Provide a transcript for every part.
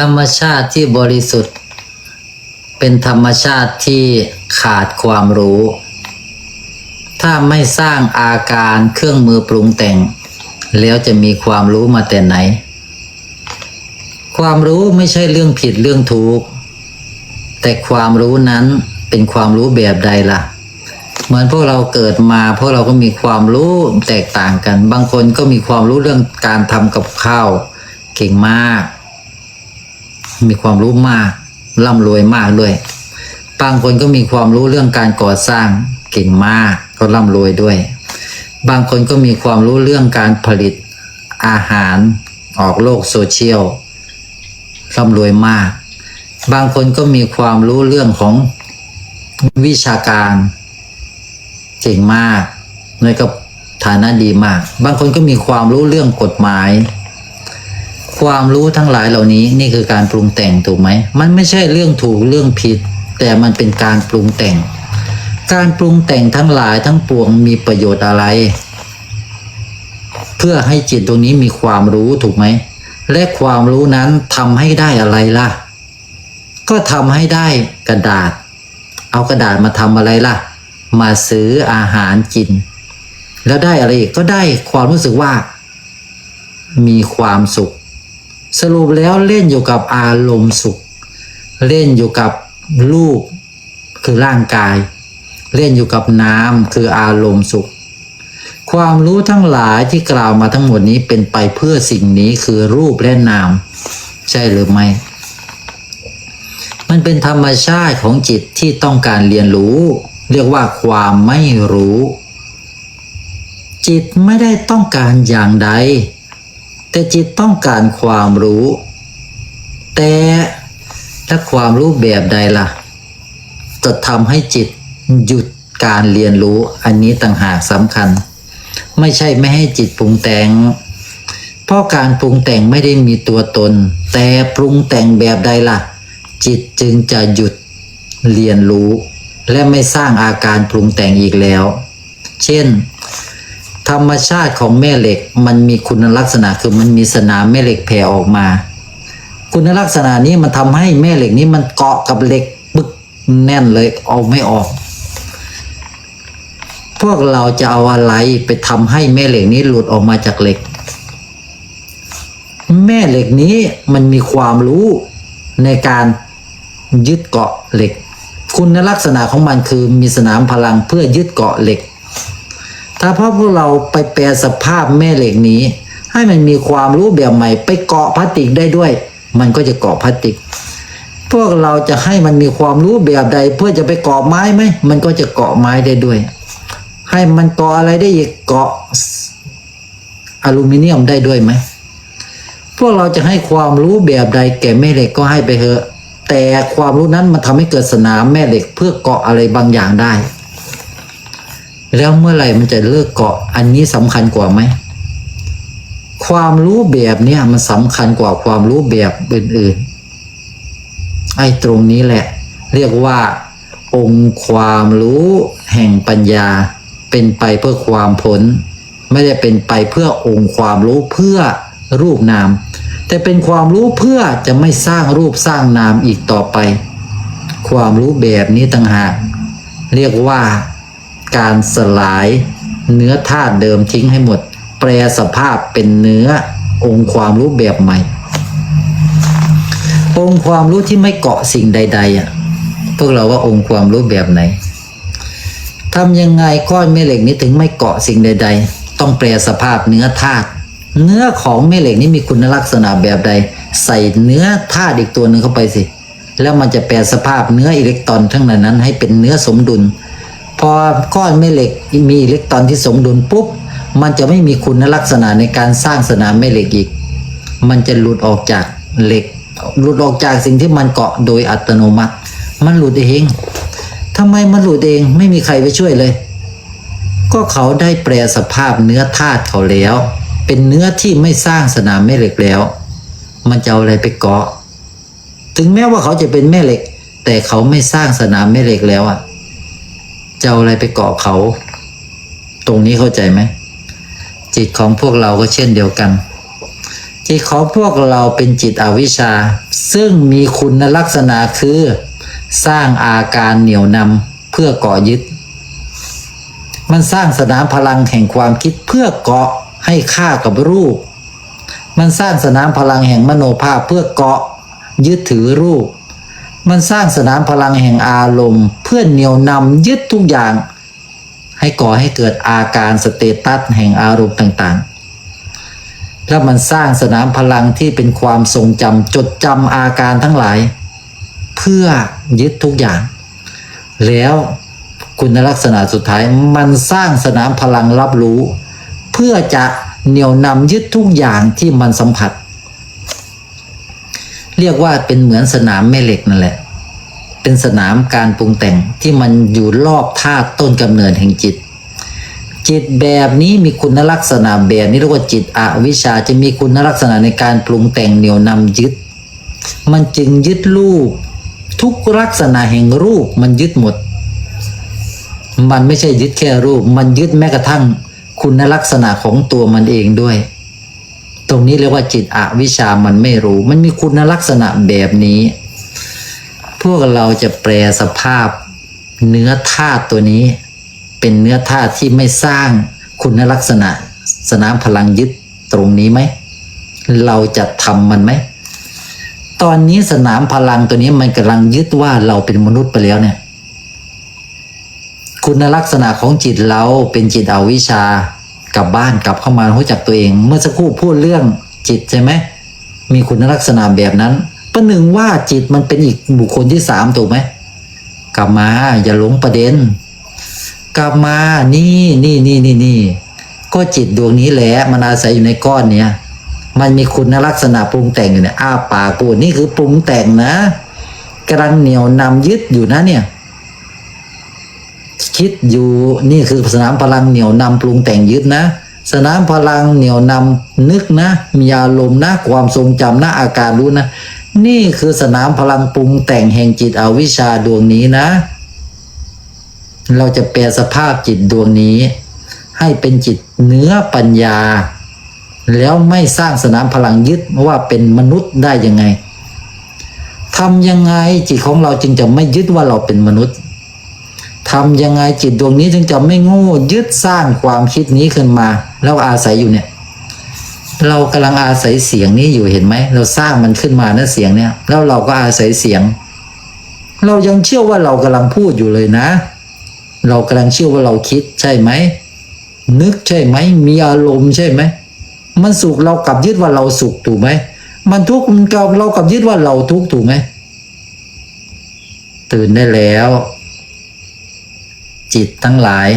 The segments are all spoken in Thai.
ธรรมชาติที่บริสุทธิ์ เป็นธรรมชาติที่ขาดความรู้ ถ้าไม่สร้างอาการเครื่องมือปรุงแต่ง แล้วจะมีความรู้มาแต่ไหน ความรู้ไม่ใช่เรื่องผิดเรื่องถูก แต่ความรู้นั้นเป็นความรู้แบบใดล่ะ เหมือนพวกเราเกิดมาพวกเราก็มีความรู้แตกต่างกัน บางคนก็มีความรู้เรื่องการทำกับข้าวเก่งมาก มีความรู้มากร่ำรวยมากด้วย บางคนก็มีความรู้เรื่องการก่อสร้างเก่งมากก็ร่ำรวยด้วย บางคนก็มีความรู้เรื่องการผลิตอาหารออกโลกโซเชียลร่ำรวยมาก บางคนก็มีความรู้เรื่องของวิชาการเก่งมากในกับฐานะดีมาก บางคนก็มีความรู้เรื่องกฎหมาย ความรู้ทั้งหลายเหล่านี้นี่คือการปรุงแต่งถูกไหม มันไม่ใช่เรื่องถูกเรื่องผิด แต่มันเป็นการปรุงแต่ง การปรุงแต่งทั้งหลายทั้งปวงมีประโยชน์อะไร เพื่อให้จิตตรงนี้มีความรู้ถูกไหม และความรู้นั้นทำให้ได้อะไรล่ะ ก็ทำให้ได้กระดาษ เอากระดาษมาทำอะไรล่ะ มาซื้ออาหารกิน แล้วได้อะไรก็ได้ความรู้สึกว่า มีความสุข สรุปแล้วเล่นอยู่กับอารมณ์สุข เล่นอยู่กับรูปคือร่างกาย เล่นอยู่กับน้ำคืออารมณ์สุข ความรู้ทั้งหลายที่กล่าวมาทั้งหมดนี้เป็นไปเพื่อสิ่งนี้คือรูปและนาม ใช่หรือไม่ มันเป็นธรรมชาติของจิตที่ต้องการเรียนรู้ เรียกว่าความไม่รู้ จิตไม่ได้ต้องการอย่างใด แต่จิตต้องการความรู้ แต่ถ้าความรู้แบบใดล่ะ จะทำให้จิตหยุดการเรียนรู้อันนี้ต่างหากสำคัญ ไม่ใช่ไม่ให้จิตปรุงแต่ง เพราะการปรุงแต่งไม่ได้มีตัวตน แต่ปรุงแต่งแบบใดล่ะ จิตจึงจะหยุดเรียนรู้ และไม่สร้างอาการปรุงแต่งอีกแล้ว เช่น ธรรมชาติของแม่เหล็กมันมีคุณลักษณะคือมันมีสนามแม่เหล็กแผ่ออกมา คุณลักษณะนี้มันทำให้แม่เหล็กนี้มันเกาะกับเหล็กปึกแน่นเลยเอาไม่ออก พวกเราจะเอาอะไรไปทำให้แม่เหล็กนี้หลุดออกมาจากเหล็ก แม่เหล็กนี้มันมีความรู้ในการยึดเกาะเหล็ก คุณลักษณะของมันคือมีสนามพลังเพื่อยึดเกาะเหล็ก ถ้าพพวกเราไปแปลสภาพแม่เหล็กนี้ ให้มันมีความรู้แบบใหม่ ไปเกาะพลาสติกได้ด้วย มันก็จะเกาะพลาสติก พวกเราจะให้มันมีความรู้แบบใด เพื่อจะไปเกาะไม้ไหมมันก็จะเกาะไม้ได้ด้วย ให้มันเกาะอะไรได้อีกเกาะอลูมิเนียมได้ด้วยไหมพวกเราจะให้ความรู้แบบใดแก่แม่เหล็กก็ให้ไปเถอะ แต่ความรู้นั้นมันทำให้เกิดสนามแม่เหล็กเพื่อเกาะอะไรบางอย่างได้ แล้วเมื่อไหร่มันจะเลิกเกาะ อันนี้สำคัญกว่าไหม ความรู้แบบเนี้ยมันสำคัญกว่าความรู้แบบอื่นๆไอ้ตรงนี้แหละ เรียกว่า องค์ความรู้แห่งปัญญา เป็นไปเพื่อความพ้นไม่ได้เป็นไปเพื่อองค์ความรู้เพื่อรูปนาม แต่เป็นความรู้เพื่อจะไม่สร้างรูปสร้างนามอีกต่อไป ความรู้แบบนี้ต่างหากเรียกว่า การสลายเนื้อธาตุเดิมทิ้งให้หมด แปลสภาพเป็นเนื้อองค์ความรู้แบบใหม่ องค์ความรู้ที่ไม่เกาะสิ่งใด ๆอะพวกเราว่าองค์ความรู้แบบไหนทำยังไงก้อนแม่เหล็กนี้ถึงไม่เกาะสิ่งใด ๆ ต้องแปลสภาพเนื้อธาตุเนื้อของแม่เหล็กนี้มีคุณลักษณะแบบใด ใส่เนื้อธาตุอีกตัวหนึ่งเข้าไปสิ แล้วมันจะแปลสภาพเนื้ออิเล็กตรอนทั้งนั้นให้เป็นเนื้อสมดุล พอก้อนแม่เหล็กมีอิเล็กตรอนที่สมดุลปุ๊บ มันจะไม่มีคุณลักษณะในการสร้างสนามแม่เหล็กอีก มันจะหลุดออกจากเหล็ก หลุดออกจากสิ่งที่มันเกาะโดยอัตโนมัติ มันหลุดเองทำไมมันหลุดเองไม่มีใครไปช่วยเลย ก็เขาได้แปลสภาพเนื้อธาตุเขาแล้ว เป็นเนื้อที่ไม่สร้างสนามแม่เหล็กแล้ว มันจะเอาอะไรไปเกาะ ถึงแม้ว่าเขาจะเป็นแม่เหล็ก แต่เขาไม่สร้างสนามแม่เหล็กแล้วอะ จะเอาอะไรไปเกาะเขา ตรงนี้เข้าใจไหมจิตของพวกเราก็เช่นเดียวกัน จิตของพวกเราเป็นจิตอวิชชา ซึ่งมีคุณลักษณะคือ สร้างอาการเหนี่ยวนำเพื่อก่อยึด มันสร้างสนามพลังแห่งความคิดเพื่อเกาะให้ค่ากับรูป มันสร้างสนามพลังแห่งมโนภาพเพื่อเกาะยึดถือรูป มันสร้างสนามพลังแห่งอารมณ์ เพื่อเหนี่ยวนำยึดทุกอย่าง ให้ก่อให้เกิดอาการสเตตัสแห่งอารมณ์ต่างๆ แล้วมันสร้างสนามพลังที่เป็นความทรงจำจดจำอาการทั้งหลาย เพื่อยึดทุกอย่าง แล้วคุณลักษณะสุดท้ายมันสร้างสนามพลังรับรู้ เพื่อจะเหนี่ยวนำยึดทุกอย่างที่มันสัมผัส เรียกว่าเป็นเหมือนสนามแม่เหล็กนั่นแหละ เป็นสนามการปรุงแต่งที่มันอยู่รอบธาตุต้นกำเนิดแห่งจิต จิตแบบนี้มีคุณลักษณะแบบนี้เรียกว่าจิตอวิชชาจะมีคุณลักษณะในการปรุงแต่งเหนี่ยวนำยึด มันจึงยึดรูป ทุกลักษณะแห่งรูปมันยึดหมด มันไม่ใช่ยึดแค่รูป มันยึดแม้กระทั่ง คุณลักษณะของตัวมันเองด้วย ตรงนี้เรียกว่าจิตอวิชามันไม่รู้ มันมีคุณลักษณะแบบนี้ พวกเราจะแปลสภาพเนื้อธาตุตัวนี้ เป็นเนื้อธาตุที่ไม่สร้างคุณลักษณะ สนามพลังยึดตรงนี้ไหม เราจะทำมันไหม ตอนนี้สนามพลังตัวนี้มันกำลังยึดว่าเราเป็นมนุษย์ไปแล้วเนี่ย คุณลักษณะของจิตเราเป็นจิตอวิชชา กลับบ้านกลับเข้ามารู้จักตัวเอง เมื่อสักครู่พูดเรื่องจิตใช่ไหมมีคุณลักษณะแบบนั้นประหนึ่งว่าจิตมันเป็นอีกบุคคลที่สามถูกไหมกลับมาอย่าหลงประเด็น กลับมานี่นี่นี่นี่นี่ก็จิตดวงนี้แหละมันอาศัยอยู่ในก้อนเนี้ยมันมีคุณลักษณะปรุงแต่งอยู่เนี่ยอ้าปากปูดนี่คือปรุงแต่งนะกำลังเหนียวนำยึดอยู่นะเนี่ย คิดอยู่นี่คือสนามพลังเหนี่ยวนำปรุงแต่งยึดนะ สนามพลังเหนี่ยวนำนึกนะ มีอารมณ์นะความทรงจำนะอาการรู้นะ นี่คือสนามพลังปรุงแต่งแห่งจิตอวิชชาดวงนี้นะ เราจะแปลสภาพจิตดวงนี้ ให้เป็นจิตเนื้อปัญญา แล้วไม่สร้างสนามพลังยึดว่าเป็นมนุษย์ได้ยังไงทำยังไงจิตของเราจึงจะไม่ยึดว่าเราเป็นมนุษย์ ทำยังไงจิตดวงนี้จึงจะไม่โง่ยึดสร้างความคิดนี้ขึ้นมา แล้วอาศัยอยู่เนี่ย เรากำลังอาศัยเสียงนี้อยู่เห็นไหม เราสร้างมันขึ้นมานะเสียงเนี่ย แล้วเราก็อาศัยเสียง เรายังเชื่อว่าเรากำลังพูดอยู่เลยนะ เรากำลังเชื่อว่าเราคิดใช่ไหม นึกใช่ไหม มีอารมณ์ใช่ไหม มันสุขเรากลับยึดว่าเราสุขถูกไหม มันทุกข์มันกับเรากลับยึดว่าเราทุกข์ถูกไหม ตื่นได้แล้ว จิตทั้งหลาย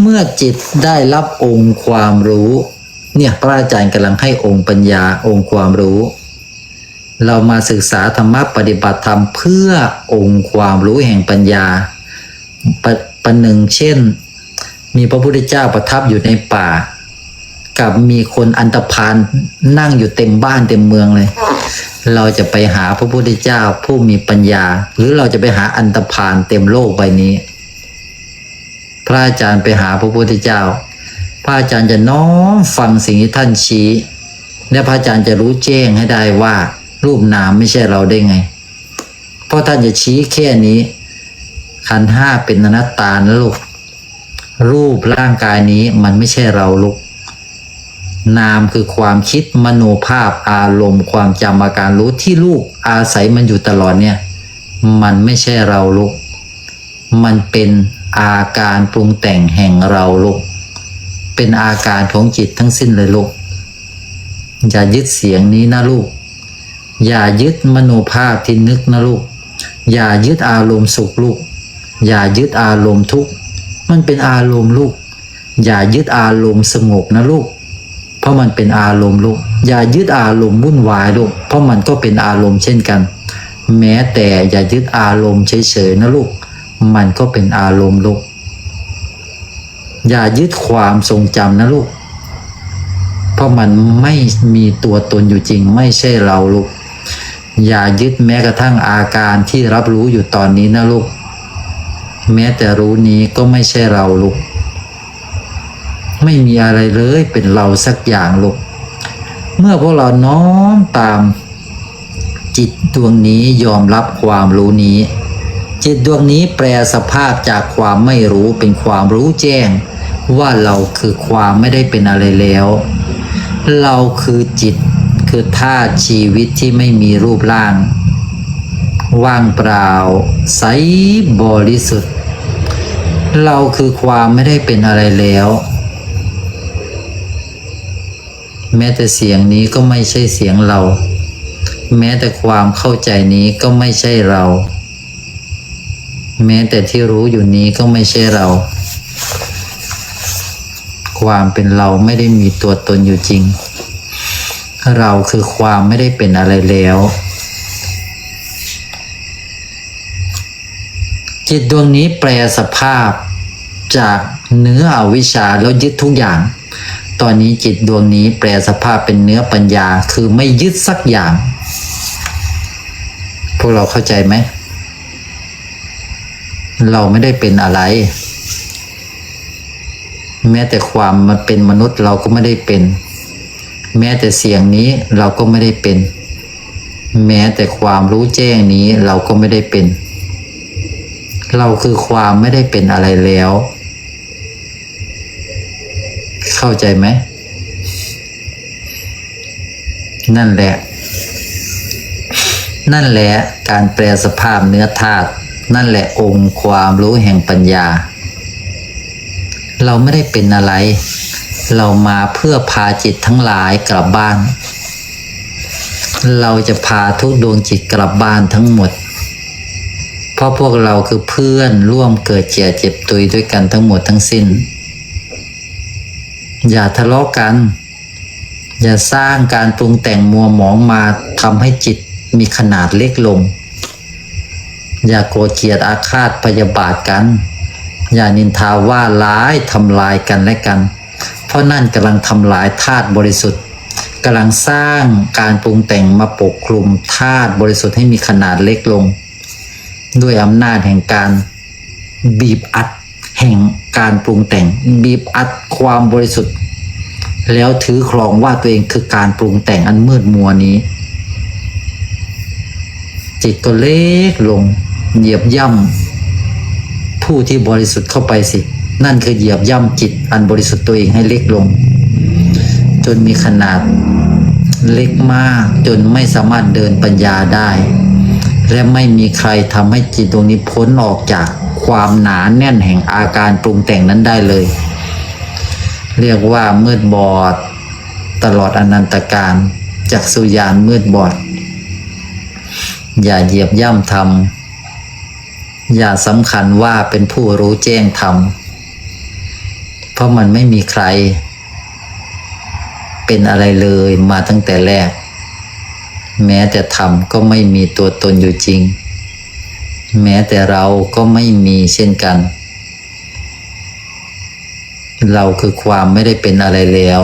เมื่อจิตได้รับองค์ความรู้ เนี่ยพระอาจารย์กำลังให้องค์ปัญญาองค์ความรู้ เรามาศึกษาธรรมะปฏิบัติธรรมเพื่อองค์ความรู้แห่งปัญญาปประหนึ่งเช่น มีพระพุทธเจ้าประทับอยู่ในป่า กับมีคนอันตรพานนั่งอยู่เต็มบ้านเต็มเมืองเลยเราจะไปหาพระพุทธเจ้าผู้มีปัญญา หรือเราจะไปหาอันตรพานเต็มโลกใบนี้ พระอาจารย์ไปหาพระพุทธเจ้า พระอาจารย์จะน้อมฟังสิ่งที่ท่านชี้ และพระอาจารย์จะรู้แจ้งให้ได้ว่า รูปนามไม่ใช่เราได้ไง เพราะท่านจะชี้แค่นี้ ขันห้าเป็นอนัตตานะลูก รูปร่างกายนี้มันไม่ใช่เราลูก นามคือความคิดมโนภาพอารมณ์ ความจำอาการรู้ที่ลูกอาศัยมันอยู่ตลอดเนี่ย มันไม่ใช่เราลูก มันเป็น อาการปรุงแต่งแห่งเราลูกเป็นอาการของจิตทั้งสิ้นเลยลูกอย่ายึดเสียงนี้นะลูก อย่ายึดมโนภาพที่นึกนะลูก อย่ายึดอารมณ์สุขลูก อย่ายึดอารมณ์ทุกข์มันเป็นอารมณ์ลูก อย่ายึดอารมณ์สงบนะลูก เพราะมันเป็นอารมณ์ลูก อย่ายึดอารมณ์วุ่นวายลูก เพราะมันก็เป็นอารมณ์เช่นกัน แม้แต่อย่ายึดอารมณ์เฉยๆนะลูก มันก็เป็นอารมณ์ลูก อย่ายึดความทรงจำนะลูก เพราะมันไม่มีตัวตนอยู่จริง ไม่ใช่เราลูก อย่ายึดแม้กระทั่งอาการที่รับรู้อยู่ตอนนี้นะลูก แม้แต่รู้นี้ก็ไม่ใช่เราลูก ไม่มีอะไรเลยเป็นเราสักอย่างลูก เมื่อพวกเราน้อมตามจิตดวงนี้ยอมรับความรู้นี้ จิตดวงนี้แปลสภาพจากความไม่รู้เป็นความรู้แจ้ง ว่าเราคือความไม่ได้เป็นอะไรแล้ว เราคือจิตคือธาตุชีวิตที่ไม่มีรูปร่าง ว่างเปล่าใสบริสุทธิ์ เราคือความไม่ได้เป็นอะไรแล้ว แม้แต่เสียงนี้ก็ไม่ใช่เสียงเรา แม้แต่ความเข้าใจนี้ก็ไม่ใช่เรา แม้แต่ที่รู้อยู่นี้ก็ไม่ใช่เรา ความเป็นเราไม่ได้มีตัวตนอยู่จริง เราคือความไม่ได้เป็นอะไรแล้ว จิตดวงนี้แปลสภาพจากเนื้ออวิชชาแล้วยึดทุกอย่าง ตอนนี้จิตดวงนี้แปลสภาพเป็นเนื้อปัญญาคือไม่ยึดสักอย่าง พวกเราเข้าใจไหม เราไม่ได้เป็นอะไร แม้แต่ความมาเป็นมนุษย์เราก็ไม่ได้เป็น แม้แต่เสียงนี้เราก็ไม่ได้เป็น แม้แต่ความรู้แจ้งนี้เราก็ไม่ได้เป็น เราคือความไม่ได้เป็นอะไรแล้ว เข้าใจไหม นั่นแหละ นั่นแหละการแปลสภาพเนื้อธาตุ นั่นแหละองค์ความรู้แห่งปัญญา เราไม่ได้เป็นอะไร เรามาเพื่อพาจิตทั้งหลายกลับบ้าน เราจะพาทุกดวงจิตกลับบ้านทั้งหมด เพราะพวกเราคือเพื่อนร่วมเกิดเจ็บเจ็บตุยด้วยกันทั้งหมดทั้งสิ้น อย่าทะเลาะกัน อย่าสร้างการปรุงแต่งมัวหมองมาทำให้จิตมีขนาดเล็กลง อย่าโกรธเกลียดอาฆาตพยาบาทกัน อย่านินทาว่าร้ายทำลายกันและกัน เพราะนั่นกำลังทำลายธาตุบริสุทธิ์กำลังสร้างการปรุงแต่งมาปกคลุมธาตุบริสุทธิ์ให้มีขนาดเล็กลง ด้วยอำนาจแห่งการบีบอัดแห่งการปรุงแต่ง บีบอัดความบริสุทธิ์ แล้วถือครองว่าตัวเองคือการปรุงแต่งอันมืดมัวนี้ จิตก็เล็กลง เหยียบย่ำผู้ที่บริสุทธิ์เข้าไปสิ นั่นคือเหยียบย่ำจิตอันบริสุทธิ์ตัวเองให้เล็กลง จนมีขนาดเล็กมากจนไม่สามารถเดินปัญญาได้ และไม่มีใครทำให้จิตดวงนี้พ้นออกจากความหนาแน่นแห่งอาการปรุงแต่งนั้นได้เลย เรียกว่ามืดบอด ตลอดอนันตการจากสุญานมืดบอด อย่าเหยียบย่ำธรรม อย่าสำคัญว่าเป็นผู้รู้แจ้งธรรม เพราะมันไม่มีใคร เป็นอะไรเลยมาตั้งแต่แรก แม้แต่ธรรมก็ไม่มีตัวตนอยู่จริง แม้แต่เราก็ไม่มีเช่นกัน เราคือความไม่ได้เป็นอะไรแล้ว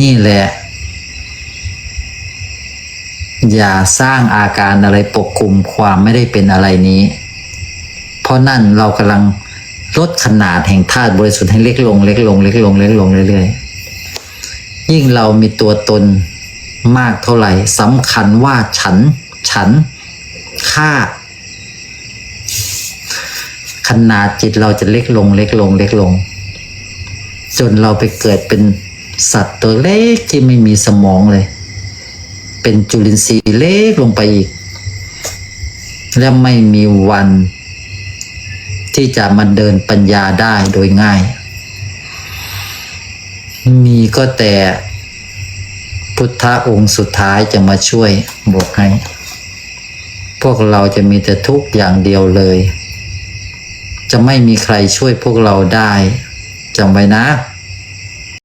นี่แหละ อย่าสร้างอาการอะไรปกคลุมความไม่ได้เป็นอะไรนี้ เพราะนั่นเรากำลังลดขนาดแห่งธาตุบริสุทธิ์ให้เล็กลง เล็กลง เล็กลง เล็กลงเรื่อยๆ ยิ่งเรามีตัวตนมากเท่าไหร่สำคัญว่าฉัน ฉันข้าขนาดจิตเราจะเล็กลง เล็กลง เล็กลง จนเราไปเกิดเป็นสัตว์ตัวเล็กที่ไม่มีสมองเลย เป็นจุลินทรีย์เล็กลงไปอีก และไม่มีวัน ที่จะมาเดินปัญญาได้โดยง่าย มีก็แต่พุทธองค์สุดท้ายจะมาช่วยบอกให้ พวกเราจะมีแต่ทุกข์อย่างเดียวเลย จะไม่มีใครช่วยพวกเราได้จำไว้นะ